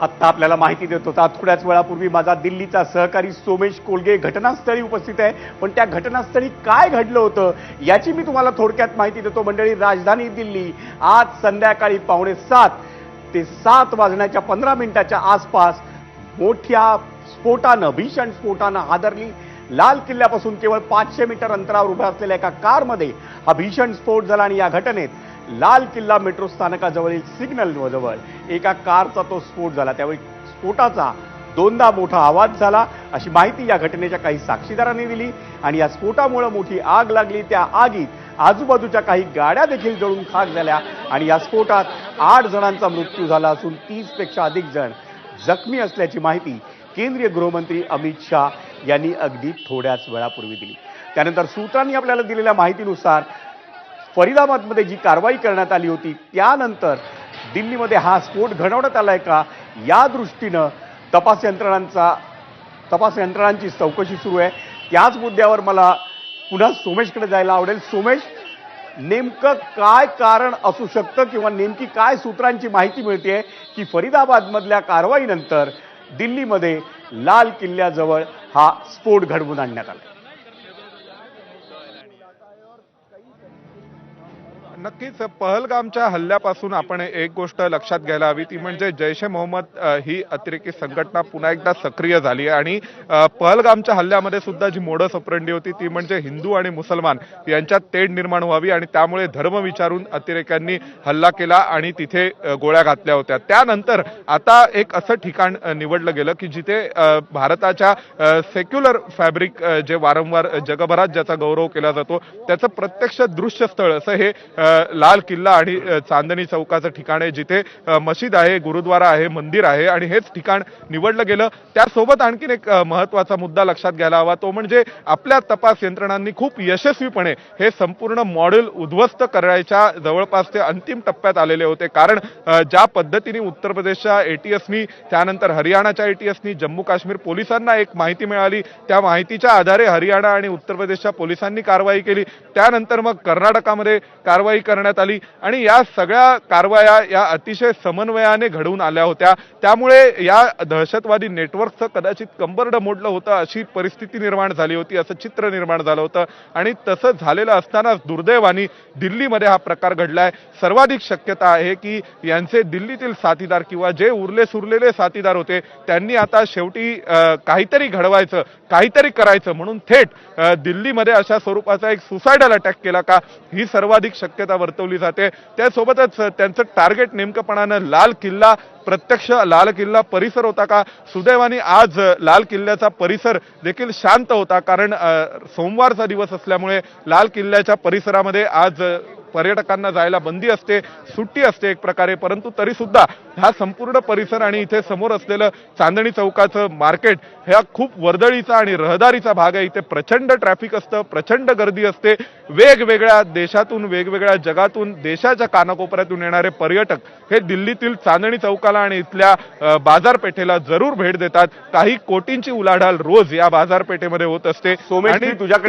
आत्ता आपल्याला माहिती देत. होता थोड्याच वेळापूर्वी माझा दिल्लीचा सहकारी सोमेश कोलगे घटनास्थळी उपस्थित आहे. पण त्या घटनास्थळी काय घडलं होतं याची मी तुम्हाला थोडक्यात माहिती देतो. मंडळी राजधानी दिल्ली आज संध्याकाळी पावणे सात ते सात वाजण्याच्या पंधरा मिनिटाच्या आसपास मोठ्या स्फोटानं भीषण स्फोटानं हादरली. लाल किल्ल्यापासून केवळ पाचशे मीटर अंतरावर उभ्या असलेल्या एका कारमध्ये हा भीषण स्फोट झाला आणि या घटनेत लाल किल्ला मेट्रो स्थानकाजवळील सिग्नल जवळ एका कारचा तो स्फोट झाला. त्यावेळी स्फोटाचा दोनदा मोठा आवाज झाला. अशी माहिती या घटनेच्या काही साक्षीदारांनी दिली आणि या स्फोटामुळे मोठी आग लागली. त्या आगीत आजूबाजूच्या काही गाड्या देखील जळून खाक झाल्या आणि या स्फोटात आठ जणांचा मृत्यू झाला असून तीसपेक्षा अधिक जण जखमी असल्याची माहिती केंद्रीय गृहमंत्री अमित शाह यांनी अगदी थोड्याच वेळापूर्वी दिली. त्यानंतर सूत्रांनी आपल्याला दिलेल्या माहितीनुसार फरीदाबादमध्ये जी कारवाई करण्यात आली होती त्यानंतर दिल्लीमध्ये हा स्फोट घडवण्यात आला आहे का? या दृष्टीनं तपास यंत्रणांचा तपास यंत्रणांची चौकशी सुरू आहे. त्याच मुद्द्यावर मला पुन्हा सोमेशकडे जायला आवडेल. सोमेश नेमकं काय कारण असू शकतं किंवा नेमकी काय सूत्रांची माहिती मिळते की फरीदाबादमधल्या कारवाईनंतर दिल्लीमध्ये लाल किल्ल्याजवळ हा स्फोट घडवून आणण्यात आला नक्कीच पहलगामच्या हल्ल्यापासून आपण एक गोष्ट लक्षात घ्यायला हवी ती म्हणजे जैश ए मोहम्मद ही अतिरेकी संघटना पुन्हा एकदा सक्रिय झाली आहे आणि पहलगामच्या हल्ल्यामध्ये सुद्धा जी मोडस ऑपरेंडी होती ती म्हणजे हिंदू आणि मुसलमान यांच्यात तेढ निर्माण व्हावी आणि त्यामुळे धर्म विचारून अतिरेक्यांनी हल्ला केला आणि तिथे गोळ्या घातल्या होत्या. त्यानंतर आता एक असं ठिकाण निवडलं गेलं की जिथे भारताच्या सेक्युलर फॅब्रिक जे वारंवार जगभरात ज्याचा गौरव केला जातो त्याचं प्रत्यक्ष दृश्य स्थळ असं हे लाल किल्ला आणि चांदणी चौकाचं ठिकाण आहे जिथे मशीद आहे गुरुद्वारा आहे मंदिर आहे आणि हेच ठिकाण निवडलं गेलं. त्यासोबत आणखीन एक महत्त्वाचा महत्त्वाचा मुद्दा लक्षात घ्यायला हवा तो म्हणजे आपल्या तपास यंत्रणांनी खूप यशस्वीपणे हे संपूर्ण मॉडेल उद्ध्वस्त करायच्या जवळपास ते अंतिम टप्प्यात आलेले होते. कारण ज्या पद्धतीने उत्तर प्रदेशच्या एटीएसनी त्यानंतर हरियाणाच्या एटीएसनी जम्मू काश्मीर पोलिसांना एक माहिती मिळाली त्या माहितीच्या आधारे हरियाणा आणि उत्तर प्रदेशच्या पोलिसांनी कारवाई केली. त्यानंतर मग कर्नाटकामध्ये कारवाई करण्यात आली. आणि या सगळ्या कारवाया या अतिशय समन्वयाने घडवून आल्या होत्या. त्यामुळे या दहशतवादी नेटवर्कचं कदाचित कंबरडं मोडलं होतं अशी परिस्थिती निर्माण झाली होती असं चित्र निर्माण झालं होतं. आणि तसं झालेलं असतानाच दुर्दैवानी दिल्लीमध्ये हा प्रकार घडलाय. सर्वाधिक शक्यता आहे की यांचे दिल्लीतील साथीदार किंवा जे उरले सुरलेले साथीदार होते त्यांनी आता शेवटी काहीतरी घडवायचं काहीतरी करायचं म्हणून थेट दिल्लीमध्ये अशा स्वरूपाचा एक सुसायडल अटॅक केला का? ही सर्वाधिक शक्यता वर्तवली जाते. त्यासोबतच त्यांचं टार्गेट नेमकंपणानं लाल किल्ला प्रत्यक्ष लाल किल्ला परिसर होता का? सुदैवाने आज लाल किल्ल्याचा परिसर देखील शांत होता. कारण सोमवारचा दिवस असल्यामुळे लाल किल्ल्याच्या परिसरामध्ये आज पर्यटकांना जायला बंदी असते सुट्टी असते एक प्रकारे परंतु तरी सुद्धा हा संपूर्ण परिसर आणि इथे समोर असलेलं चांदणी चौकाचं मार्केट ह्या खूप वर्दळीचा आणि रहदारीचा भाग आहे. इथे प्रचंड ट्रॅफिक असतं प्रचंड गर्दी असते. वेगवेगळ्या देशातून वेगवेगळ्या जगातून देशाच्या कानाकोपऱ्यातून येणारे पर्यटक हे दिल्लीतील चांदणी चौकाला आणि इथल्या बाजारपेठेला जरूर भेट देतात. काही कोटींची उलाढाल रोज या बाजारपेठेमध्ये होत असते. सोमेश तुझ्याकडे